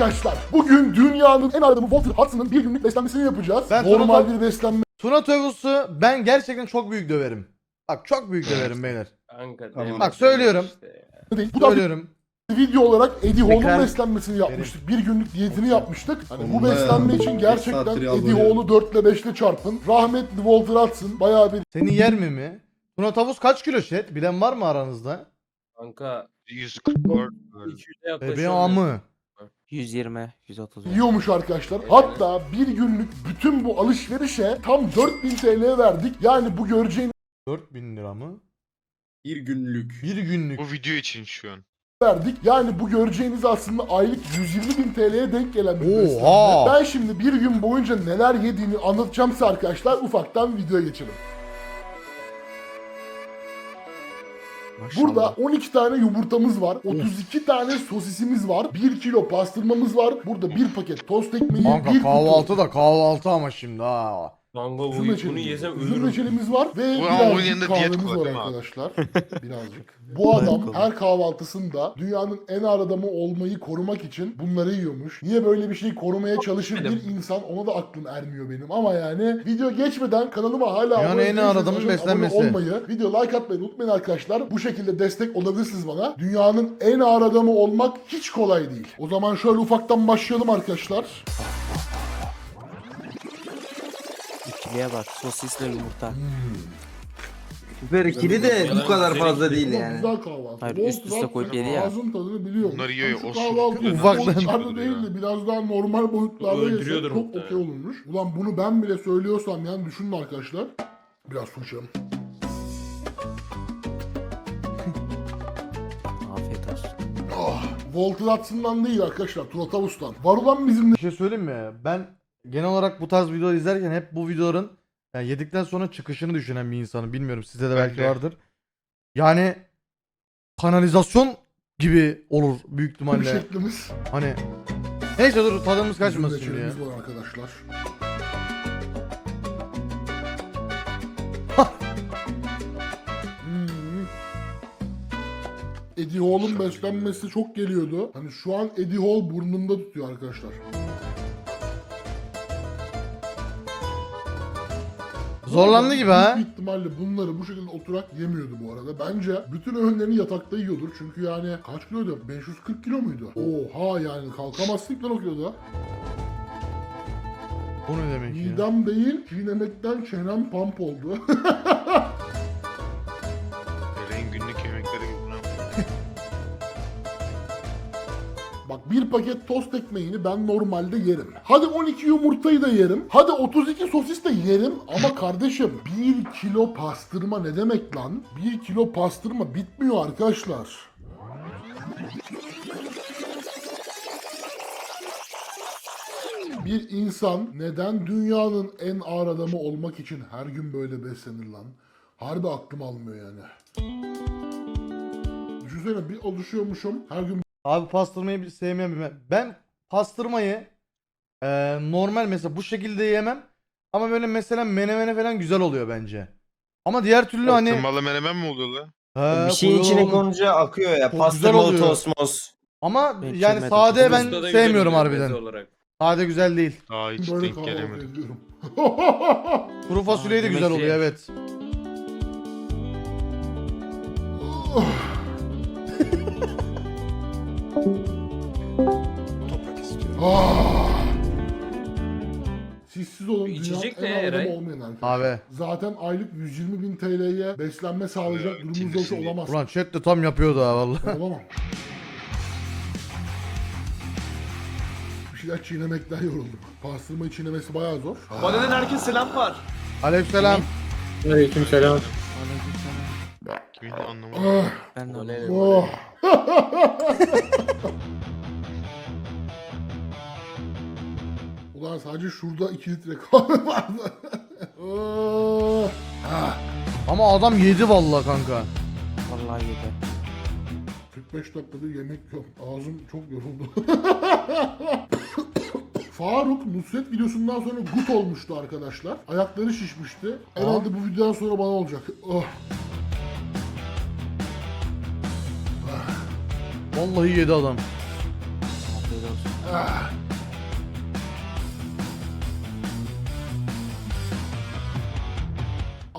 arkadaşlar. Bugün dünyanın en aradığımı Walter Hudson'ın bir günlük beslenmesini yapacağız. Ben Normal bir beslenme Tuna tavuğusu ben gerçekten çok büyük döverim. Bak çok büyük döverim beyler. Kanka Tamam. Bak, söylüyorum. işte ya. değil. Bu da Söylüyorum. bir video olarak Eddie Hall'un Tekrar- beslenmesini yapmıştık. Bir günlük diyetini yapmıştık. Hani bu beslenme için gerçekten saattir Eddie yalvarıyorum. Hall'u 4 ile 5 ile çarpın. Rahmetli Walter Hudson bayağı bir Seni yer mi mi? Tuna tavus kaç kilo chat? Bilen var mı aranızda? Kanka 144 200'e yaklaşıyor. Bebeğin amı. 120, 130. yiyormuş arkadaşlar. Hatta bir günlük bütün bu alışverişe tam 4000 TL verdik. Yani bu göreceğiniz 4000 lira mı? Bir günlük. Bir günlük. Bu video için şu an. verdik. Yani bu göreceğiniz aslında aylık 120 bin TL'ye denk gelen bir Oha! beslenme. Ben şimdi bir gün boyunca neler yediğini anlatacağım size arkadaşlar. Ufaktan videoya geçelim. Burada 12 tane yumurtamız var. 32 tane sosisimiz var. 1 kilo pastırmamız var. Burada bir paket tost ekmeği, Kanka bir kahvaltı da kahvaltı ama şimdi ha. Kanka bu, Üzüm bunu reçelimiz, yesem üzüm ölürüm. reçelimiz var ve Bu ama bunun birazcık diyet kahvemiz var abi? arkadaşlar. birazcık. Bu adam her kahvaltısında dünyanın en ağır adamı olmayı korumak için bunları yiyormuş. Niye böyle bir şeyi korumaya çalışır bir insan ona da aklım ermiyor benim. Ama yani video geçmeden kanalıma hala Dünyanın abone en ağır değilseniz adamın abone beslenmesi. olmayı, video like atmayı unutmayın arkadaşlar. Bu şekilde destek olabilirsiniz bana. Dünyanın en ağır adamı olmak hiç kolay değil. O zaman şöyle ufaktan başlayalım arkadaşlar. İkiliye bak. Sosisle yumurta. Biber ikili de bu kadar fazla değil yani. Güzel kahvaltı. Hayır, Bol üst üste koyup yedi ya. Ağzın tadını biliyor. Bunları yiyor ya, Şu o kahvaltı Ufaktan. boyutlarda değil de biraz daha normal boyutlarda yesek Öldürüyordur çok muhtemelen. okey olurmuş. Ulan bunu ben bile söylüyorsam yani düşünün arkadaşlar. Biraz su içelim. Afiyet olsun. Ah, Hudson'dan değil arkadaşlar. Turatavus'tan. Var olan bizimle Bir şey söyleyeyim mi? Ben genel olarak bu tarz videoları izlerken hep bu videoların yani yedikten sonra çıkışını düşünen bir insanım. Bilmiyorum sizde de belki de. vardır. Yani kanalizasyon gibi olur büyük ihtimalle. şeklimiz. Hani neyse dur tadımız kaçmasın şimdi ya. var arkadaşlar. Eddie Hall'un beslenmesi çok geliyordu. Hani şu an Eddie Hall burnumda tutuyor arkadaşlar. Zorlandı gibi ha. Büyük ihtimalle bunları bu şekilde oturak yemiyordu bu arada. Bence bütün öğünlerini yatakta yiyordur. Çünkü yani kaç kiloydu? 540 kilo muydu? Oha yani kalkamazsın lan o kiloda. Bu ne demek ya? Midem değil, çiğnemekten çenem pump oldu. bir paket tost ekmeğini ben normalde yerim. Hadi 12 yumurtayı da yerim. Hadi 32 sosis de yerim. Ama kardeşim 1 kilo pastırma ne demek lan? 1 kilo pastırma bitmiyor arkadaşlar. Bir insan neden dünyanın en ağır adamı olmak için her gün böyle beslenir lan? Harbi aklım almıyor yani. Düşünsene bir alışıyormuşum her gün Abi pastırmayı sevmeyen bir Ben pastırmayı eee, normal mesela bu şekilde yemem. Ama böyle mesela menemene falan güzel oluyor bence. Ama diğer türlü hani Tırmalı menemen mi oluyor lan? He, Bir şeyin içine koyuyorlar. konunca akıyor ya. Çok güzel Pastırmalı oluyor. Ama Ben yani sade ben Usta da güzel sevmiyorum oluyor harbiden. meze olarak. Sade güzel değil. Daha hiç böyle denk kahvaltı gelemedim. ediyorum. Kuru fasulye de güzel oluyor evet. Ah! Sizsiz olun İçecek dünyanın ne Eray? olmayan. Abi. Zaten aylık 120 bin TL'ye beslenme sağlayacak Evet, durumumuz yoksa şimdi- olamaz. Ulan chat de tam yapıyordu ha vallahi. Olamam. Bir şeyler çiğnemekten yoruldum. Pastırmayı çiğnemesi bayağı zor. Badeden herkes selam var. Aleykümselam. Aleykümselam. Kimin anlamadım. Ah, Ben de ne? oh. Sadece şurada 2 litre kahve vardı. Ah. Ah. Ama adam yedi vallahi kanka. Vallahi yedi. 45 dakikadır yemek yok. Ağzım çok yoruldu. Faruk Nusret videosundan sonra gut olmuştu arkadaşlar. Ayakları şişmişti. Herhalde bu videodan sonra bana olacak. Oh. Vallahi yedi adam. Ah.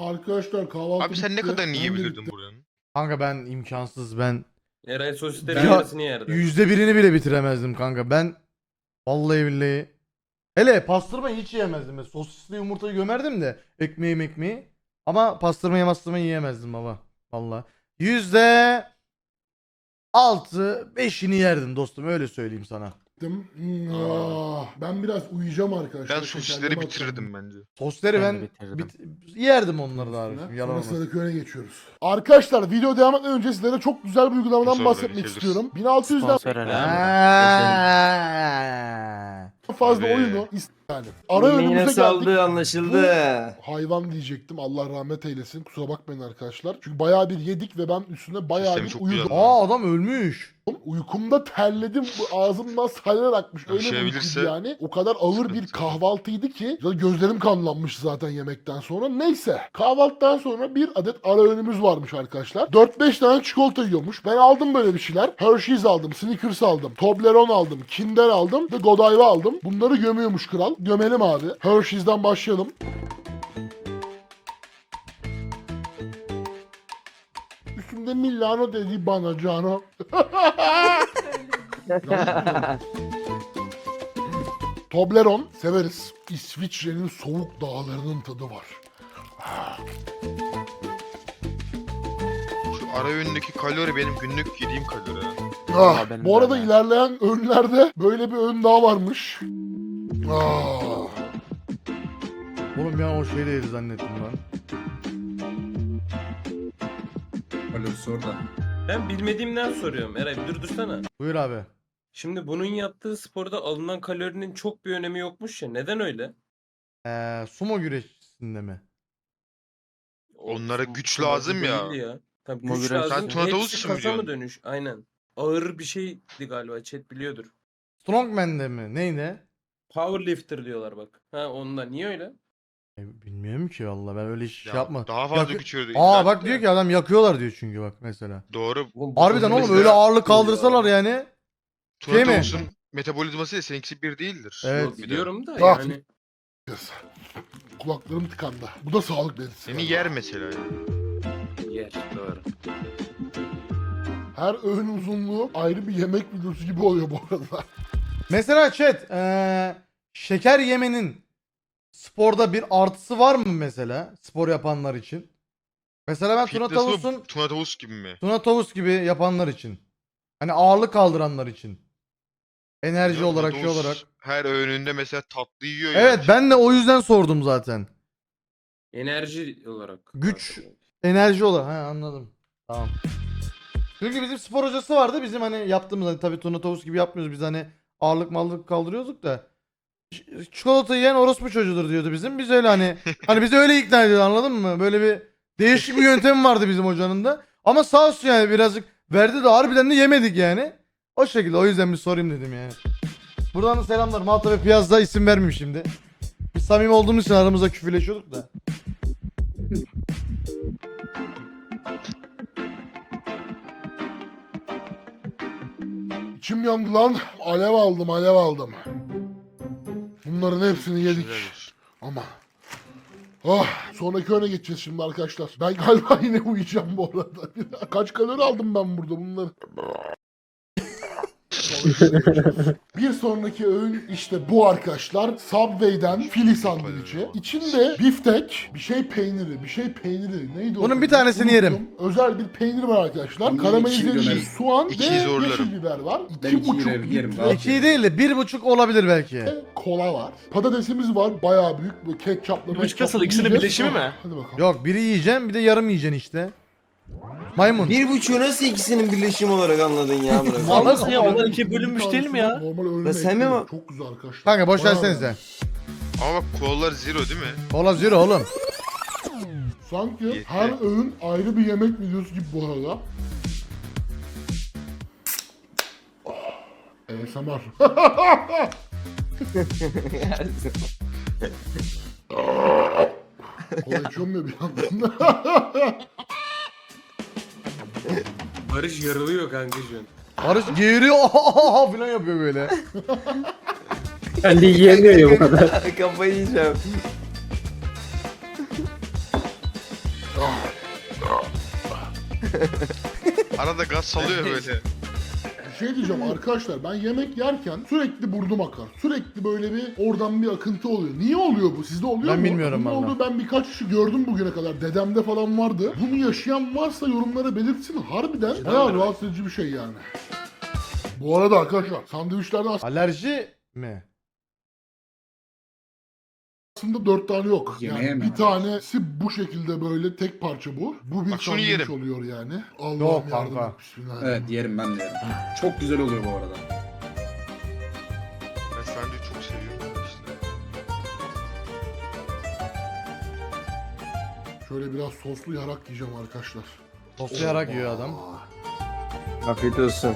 Arkadaşlar kahvaltı Abi sen ne bitti. kadar Ben yiyebilirdin buranın? Kanka ben imkansız ben Eray sosislerin Ya, yarısını yerdi. yüzde birini bile bitiremezdim kanka ben vallahi billahi hele pastırmayı hiç yiyemezdim ben sosisli yumurtayı gömerdim de ekmeği ekmeği ama pastırmayı pastırmayı yiyemezdim baba vallahi yüzde altı beşini yerdim dostum öyle söyleyeyim sana Gittim. Ah. Ben biraz uyuyacağım arkadaşlar. Ben sosisleri Şekerleme bitirirdim bence. sosları Ben ben, de bitirdim. bit- yerdim onları da atacağım. abi yalan Sonra olmasın. Geçiyoruz. Arkadaşlar video devam etmeden önce sizlere çok güzel bir uygulamadan Sonra bahsetmek geçebiliriz. istiyorum. 1600'den Sponsor herhalde. Aa. fazla Abi. oyunu ist- yani. Ara Yine önümüze geldik. saldı anlaşıldı. Hayvan diyecektim. Allah rahmet eylesin. Kusura bakmayın arkadaşlar. Çünkü bayağı bir yedik ve ben üstüne bayağı Sistemi bir çok uyudum. güzel. Aa adam ölmüş. Uykumda terledim. Bu Ağzımdan salyalar akmış. Öyle bir Yaşayabilirse uykuydu yani. O kadar ağır bir sıkıntı. kahvaltıydı ki. ya Gözlerim kanlanmış zaten yemekten sonra. Neyse. Kahvaltıdan sonra bir adet ara öğünümüz varmış arkadaşlar. 4-5 tane çikolata yiyormuş. Ben aldım böyle bir şeyler. Hershey's aldım. Snickers aldım. Toblerone aldım. Kinder aldım. Ve Godiva aldım. Bunları gömüyormuş kral. Gömelim abi. Hershey's'den başlayalım. Üstümde Milano dedi bana Cano. Toblerone severiz. İsviçre'nin soğuk dağlarının tadı var. Şu ara öğündeki kalori benim günlük yediğim kalori. Ah, benim bu de arada öyle. ilerleyen önlerde böyle bir ön daha varmış. Ah. Oğlum ya o şey değil zannettim lan. Kalorisi orada. Ben bilmediğimden soruyorum. Eray bir dur dursana. Buyur abi. Şimdi bunun yaptığı sporda alınan kalorinin çok bir önemi yokmuş ya. Neden öyle? Ee, sumo güreşinde mi? Onlara güç lazım ya. değil ya. Tabii güç lazım. Sen Tuna Hepsi Tavus mu kasa mı diyorsun? dönüş? Aynen. Ağır bir şeydi galiba. Chat biliyordur. Strongman'de mi? Neydi? Powerlifter diyorlar bak. Ha onda. Niye öyle? E, bilmiyorum ki valla ben öyle iş Ya, yapma. Daha fazla Yakı- güç. Aa İlla bak diyor ki adam yakıyorlar diyor çünkü bak mesela. Doğru. Harbiden oğlum öyle ağırlık kaldırsalar yani. Şey mi? Tavus'un metabolizması ile seninkisi bir değildir. Evet. Yok, Bir de. biliyorum da Ah. yani. Kulaklarım tıkandı. Bu da sağlık belirtisi. Seni yer mesela. Yer. Doğru. Her öğün uzunluğu ayrı bir yemek videosu gibi oluyor bu arada. Mesela chat ee, şeker yemenin sporda bir artısı var mı mesela spor yapanlar için? Mesela ben Tuna Fitness Tavus'un? Tuna Tavus gibi mi? Tuna Tavus gibi yapanlar için. Hani ağırlık kaldıranlar için. Enerji Ya, olarak şey Tavus olarak. Her öğününde mesela tatlı yiyor Evet yani. ben de o yüzden sordum zaten. Enerji olarak. Güç. Enerji olarak. He anladım. Tamam. Çünkü bizim spor hocası vardı. Bizim hani yaptığımız hani tabii Tuna Tavus gibi yapmıyoruz. Biz hani ağırlık mallık kaldırıyorduk da. Ç- Çikolata yiyen orospu çocuğudur diyordu bizim. Biz öyle hani hani bizi öyle ikna ediyordu anladın mı? Böyle bir değişik bir yöntemi vardı bizim hocanın da. Ama sağ olsun yani birazcık verdi de harbiden de yemedik yani. O şekilde o yüzden bir sorayım dedim yani. Buradan da selamlar. Malta ve Piyaz'da isim vermeyeyim şimdi. Biz samimi olduğumuz için aramızda küfürleşiyorduk da. İçim yandı lan. Alev aldım, alev aldım. Bunların hepsini yedik. Ama. Oh, sonraki öne geçeceğiz şimdi arkadaşlar. Ben galiba yine uyuyacağım bu arada. Kaç kalori aldım ben burada bunları? bir sonraki öğün işte bu arkadaşlar. Subway'den Philly sandviçi. İçinde biftek, bir şey peyniri, bir şey peyniri. Neydi o? Bunun bir tanesini yerim. Özel bir peynir var arkadaşlar. Bunun Karamelize ikisini edilmiş gömerim. soğan İkiyi ve zorlarım. yeşil biber var. Ben İki ikiyi buçuk yerim, yerim, litre daha İki değil de bir buçuk olabilir belki. kola var. Patatesimiz var. Bayağı büyük. Böyle ketçapla. Üç metçapla kasal ikisinin yiyeceğiz. birleşimi mi? Hadi bakalım. Yok biri yiyeceksin bir de yarım yiyeceksin işte. Maymun. Bir buçuğu nasıl ikisinin birleşimi olarak anladın ya Murat? Vallahi- Nasıl ya? Onlar ikiye bölünmüş değil mi ya? Normal öğlen Ya sen mi ekmeği. Çok güzel arkadaşlar. Kanka boş Bayağı- versenize. Ama bak kolalar zero değil mi? Kola zero oğlum. Sanki Yeter. her öğün ayrı bir yemek videosu gibi bu arada. ASMR. Kola içiyorum ya bir yandan. Barış yarılıyor kanka şu an. Barış geğiriyor falan yapıyor böyle. Kendi yiyemiyor ya bu kadar. Kafayı yiyeceğim. Arada gaz salıyor böyle. Şey diyeceğim arkadaşlar ben yemek yerken sürekli burnum akar. Sürekli böyle bir oradan bir akıntı oluyor. Niye oluyor bu? Sizde oluyor Ben mu? bilmiyorum Bunun vallahi. olduğu ben birkaç kişi gördüm bugüne kadar. Dedemde falan vardı. Bunu yaşayan varsa yorumlara belirtsin. Harbiden bayağı rahatsız edici bir şey yani. Bu arada arkadaşlar sandviçlerden Alerji mi? Aslında dört tane yok. Yemeğe Yani mi? bir tanesi bu şekilde böyle tek parça bu. Bu bir Bak şunu sandviç yerim. oluyor yani. Allah'ım Yok yardım kanka. et. Evet yerim ben de yerim. Çok güzel oluyor bu arada. Ben sandviç çok seviyorum işte. Şöyle biraz soslu yarak yiyeceğim arkadaşlar. Toslayarak yiyor adam. Afiyet olsun.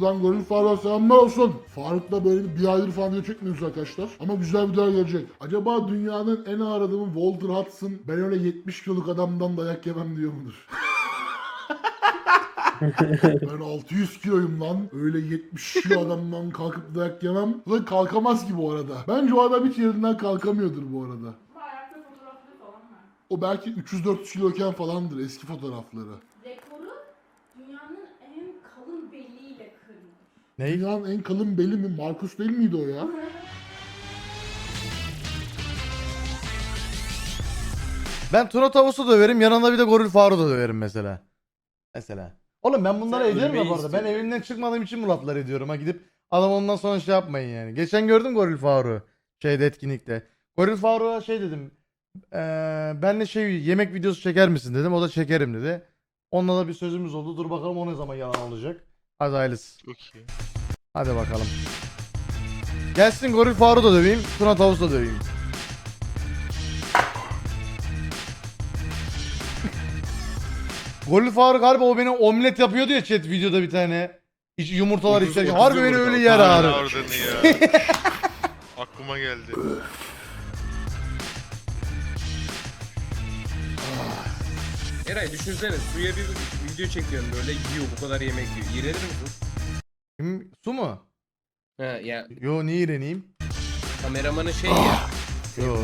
Buradan Gönül Faruk'a selamlar olsun. Faruk'la böyle bir, aydır falan video çekmiyoruz arkadaşlar. Ama güzel videolar gelecek. Acaba dünyanın en ağır adamı Walter Hudson ben öyle 70 kiloluk adamdan dayak yemem diyor mudur? ben 600 kiloyum lan. Öyle 70 kilo adamdan kalkıp dayak yemem. Ulan kalkamaz ki bu arada. Bence o adam hiç yerinden kalkamıyordur bu arada. O belki 300-400 kiloyken falandır eski fotoğrafları. Rekoru dünyanın en kalın beliyle Ney? Dünyanın en kalın beli mi? Markus değil miydi o ya? Ben Tuna Tavus'u döverim yanında bir de Goril Faruk'u da döverim mesela. Mesela. Oğlum ben bunları Sen ediyorum ya bu arada. Ben evimden çıkmadığım için bu lafları ediyorum. Ha gidip adam ondan sonra şey yapmayın yani. Geçen gördüm Goril Faruk'u. Şeyde etkinlikte. Goril Faruk'a şey dedim. Eee benle şey yemek videosu çeker misin dedim. O da çekerim dedi. Onunla da bir sözümüz oldu. Dur bakalım o ne zaman yalan olacak. Hadi hayırlısı. Çok iyi. Hadi bakalım. Gelsin Goril Faruk'u da döveyim. Tuna Tavus'u da döveyim. Goril Faruk harbi o beni omlet yapıyordu ya chat videoda bir tane. İç yumurtalar içerken. Harbi beni öyle yer ağrı. Aklıma geldi. Eray düşünsene suya bir video çekiyorsun böyle yiyor bu kadar yemek yiyor. Yenir misin? Kim- Su mu? Ha ya Yo niye iğreneyim? kameramanın şey ya. Yo.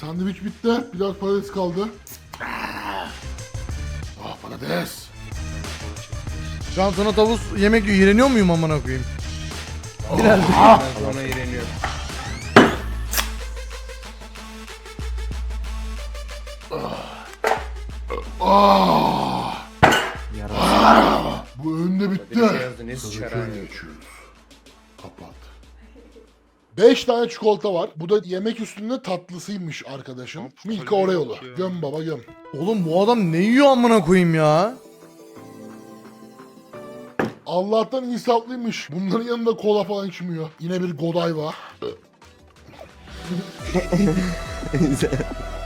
Sandviç bitti. Biraz patates kaldı. Ah patates. Şu an Tuna Tavus yemek yiyor. İğreniyor muyum amına koyayım? Biraz. Ona iğreniyorum. Ah, Şöyle ha. geçiyoruz. Kapat. 5 tane çikolata var. Bu da yemek üstünde tatlısıymış arkadaşım. Bu Milka kalori Oreo'lu. yok ya. Göm baba göm. Oğlum bu adam ne yiyor amına koyayım ya? Allah'tan insaflıymış. Bunların yanında kola falan içmiyor. Yine bir Godiva.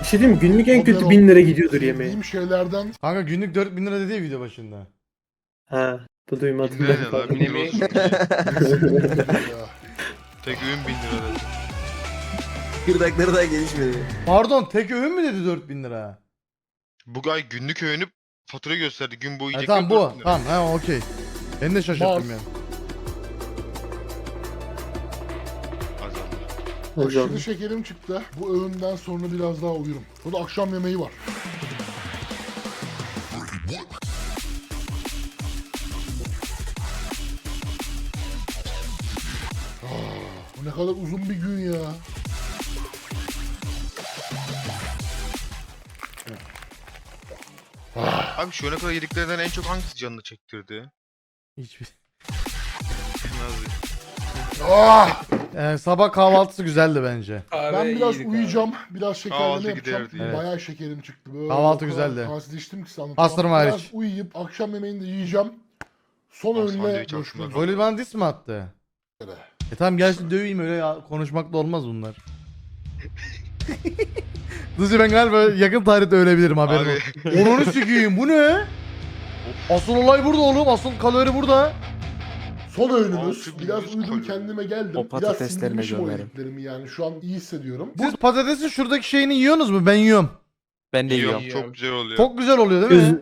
Bir şey diyeyim mi? Günlük en kötü Haber 1000 ol. lira gidiyordur yemeğe. Yediğim şeylerden Kanka günlük 4000 lira dedi ya video başında. Ha. Bu duymadım ben. ne lan? pardon. Bin lira olsun. Tek öğün bin lira dedi. Kırdakları daha gelişmedi. Pardon tek öğün mü dedi 4000 lira? Bu ay günlük öğünü fatura gösterdi. Gün boyu Ha, yiyecek. tamam bu. Tamam ha okey. Ben de şaşırttım Mars. yani. Hocam. Aşırı şekerim çıktı. Bu öğünden sonra biraz daha uyurum. Burada akşam yemeği var. Ne kadar uzun bir gün ya. Abi şu ana kadar yediklerinden en çok hangisi canını çektirdi? Hiçbir. Ah! Ee, sabah kahvaltısı güzeldi bence. Kahve Ben biraz iyiydi uyuyacağım. Biraz şekerleme Kahvaltı yapacağım. giderdi ya. Bayağı şekerim çıktı. Böyle Kahvaltı o kadar güzeldi. İçtim ki sana. Pastırma Biraz hariç. uyuyup akşam yemeğini de yiyeceğim. Son Aa, öğünle sandviç görüşmek bana diss mi attı? E tamam gelsin döveyim öyle ya. Konuşmakla olmaz bunlar. Dızcı ben galiba yakın tarihte ölebilirim haberin Abi. olsun. Onunu sikeyim bu ne? Asıl olay burada oğlum. Asıl kalori burada. Son öğünümüz. Altı Biraz yüz uyudum kalori. kendime geldim. O Biraz patateslerine sindirmişim o gömerim. yediklerimi yani. Şu an iyi hissediyorum. Siz patatesin şuradaki şeyini yiyorsunuz mu? Ben yiyorum. Ben de Yiyorum, yiyorum. çok güzel oluyor. Çok güzel oluyor değil mi?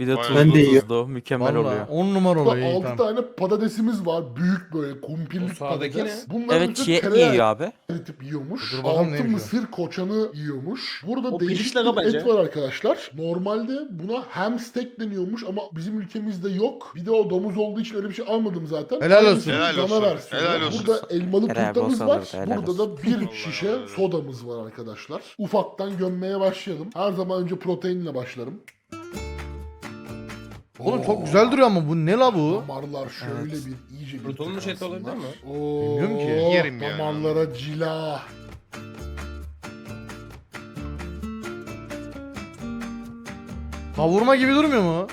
Bir de Bayağı tuzlu Ben de yiyorum. tuzlu mükemmel Vallahi oluyor. 10 numara oluyor. iyi, 6 tamam. tane patatesimiz var. Büyük böyle kumpirlik sağdaki patates. Bunların Evet çiğ tereyağı yiyor abi. eritip yiyormuş. Dur bakalım Altı neymiş o. mısır koçanı yiyormuş. Burada O değişik pirinçle bir kapacı. et var arkadaşlar. Normalde buna ham steak deniyormuş ama bizim ülkemizde yok. Bir de o domuz olduğu için öyle bir şey almadım zaten. Helal olsun. Aynısının Helal dana olsun. Helal olsun. Burada elmalı Helal turtamız olsun, var. helal Burada olsun. da bir şişe sodamız var arkadaşlar. Ufaktan gömmeye başlayalım. Her zaman önce proteinle başlarım. Oğlum çok güzel duruyor ama bu ne la bu? Damarlar şöyle bir iyice bir Kurutulmuş et tıkansınlar. olabilir mi? Oo, Bilmiyorum ki. Yerim ya. Damarlara cila. Kavurma gibi durmuyor mu?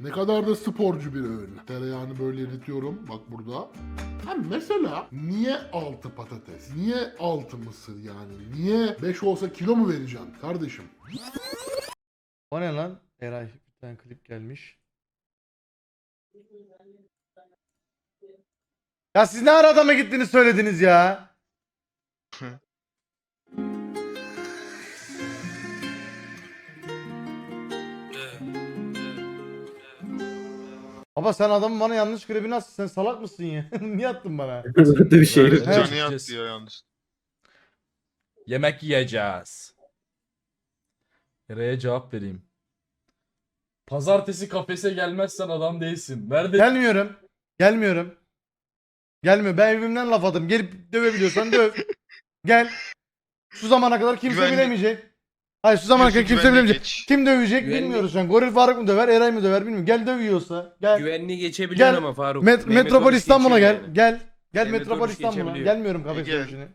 Ne kadar da sporcu bir öğün. Tereyağını böyle eritiyorum. Bak burada. Ha mesela niye altı patates? Niye altı mısır yani? Niye 5 olsa kilo mu vereceksin kardeşim? O ne lan? Eray bir tane klip gelmiş. Ya siz ne ara adama gittiniz söylediniz ya? Baba sen adamın bana yanlış klibini attın. Sen salak mısın ya? Niye attın bana? Burada bir şey yok. Canı Evet. yattı ya yalnız. Yemek yiyeceğiz. Nereye cevap vereyim? Pazartesi kafese gelmezsen adam değilsin. Nerede? Gelmiyorum. Gelmiyorum. Gelmiyor. Ben evimden laf atarım. Gelip dövebiliyorsan döv. Gel. Şu zamana kadar kimse Güvenli- bilemeyecek. Hayır şu zamana kadar Diyorsun kimse bilemeyecek. geç. Kim dövecek Güvenli- bilmiyoruz şu an. Goril Faruk mu döver, Eray mı döver bilmiyorum. Gel dövüyorsa. Gel. Güvenliği geçebiliyor Gel. ama Faruk. Met- Mehmet Metropol Oruç İstanbul'a geçiyor gel. yani. Gel. Gel Mehmet Metropol Oruç İstanbul'a. geçebiliyor. Gelmiyorum kafes Gel. dövüşüne.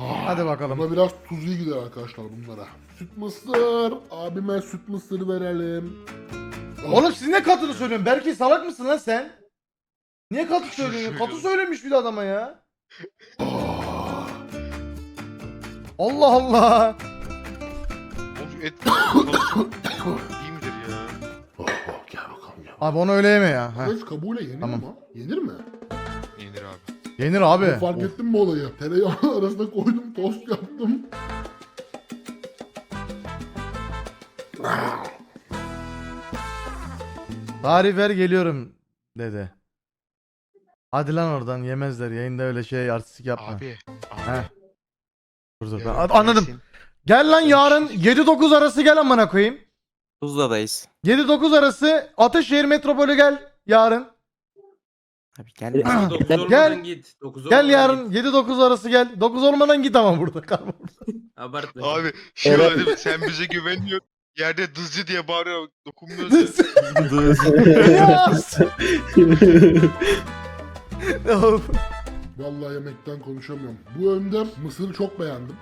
Ah, Hadi bakalım. Buna biraz tuz iyi gider arkadaşlar bunlara. Süt mısır. Abime süt mısır verelim. Oh, Oğlum siz ne katını söylüyorsun? Belki salak mısın lan sen? Niye katı söylüyorsun? Katı söylemiş bir de adama ya. ah. Allah Allah. Of et iyi midir ya? Oh, oh, gel bakalım gel. Abi onu öyle yeme ya. Heh. Kabuğuyla yenir Tamam. mi? Yenir mi? Yenir abi. Abi. Fark Of. ettin mi olayı? Tereyağı arasına koydum, tost yaptım. Tarih ver geliyorum dedi. Hadi lan oradan yemezler. Yayında öyle şey artistik yapma. Abi. Heh. Dur dur. Ben, yarın anladım. gelsin. Gel lan yarın 7-9 arası gel amına koyayım. Tuzla'dayız. 7-9 arası Ataşehir Metropolü gel yarın. Abi gelme. Ama dokuz Gel. olmadan git. Dokuz Gel olmadan yarın git. 7-9 arası gel. 9 olmadan git ama burada kalma. Abartma. Abi şey Evet. Sen bize güvenmiyor. Yerde dızcı diye bağırıyor. Dokunmuyorsun. Vallahi yemekten konuşamıyorum. Bu önde mısırı çok beğendim.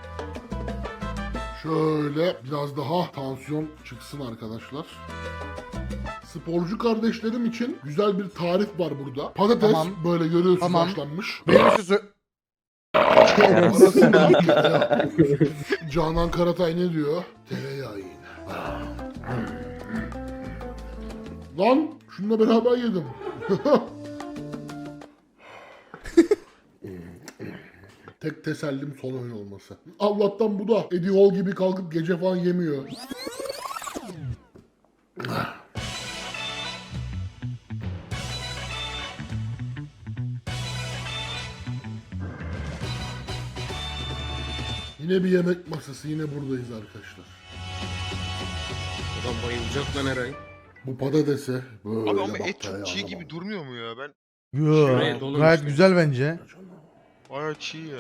Şöyle biraz daha tansiyon çıksın arkadaşlar. Sporcu kardeşlerim için güzel bir tarif var burada. Patates Tamam. böyle görüyorsunuz Tamam. haşlanmış. Benim şu sö-. Canan Karatay ne diyor? Tereyağı yine. Lan şununla beraber yedim. Tek tesellim son oyun olması. Allah'tan bu da Eddie Hall gibi kalkıp gece falan yemiyor. Yine bir yemek masası yine buradayız arkadaşlar. Adam bayılacak lan Eray. Bu patatese böyle Abi ama et çok çiğ gibi durmuyor mu ya? Ben Yo, Şuraya dolu gayet işte. güzel bence. Bayağı çiğ ya.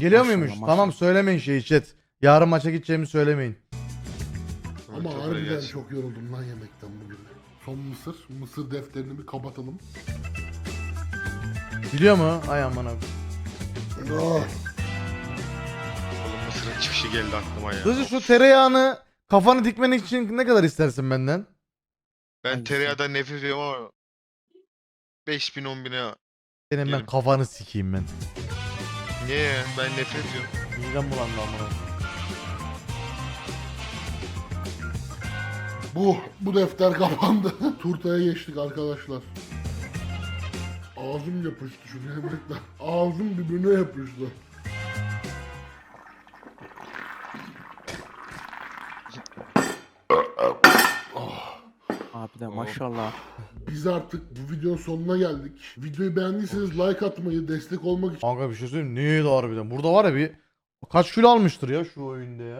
Geliyor muymuş? maşallah. Tamam söylemeyin şey chat. Yarın maça gideceğimi söylemeyin. Ama çok harbiden iyi çok yoruldum lan yemekten bugün. Son mısır. Mısır defterini bir kapatalım. Biliyor mu? Ay aman abi. Ah, Oğlum mısırın çıkışı geldi aklıma ya. Dızı şu tereyağını kafanı dikmen için ne kadar istersin benden? Ben tereyağdan nefret ediyorum ama 5000 10 bine Senin ben kafanı sikeyim ben. niye ya? Ben nefret ediyorum. Midem bulandı amına. Bu, bu defter kapandı. Turtaya geçtik arkadaşlar. Ağzım yapıştı şunu yemekten. Ağzım birbirine yapıştı. De maşallah. Biz artık bu videonun sonuna geldik. Videoyu beğendiyseniz like atmayı, destek olmak için Kanka bir şey söyleyeyim? Neydi harbiden? Burada var ya bir kaç kilo almıştır ya şu oyunda ya.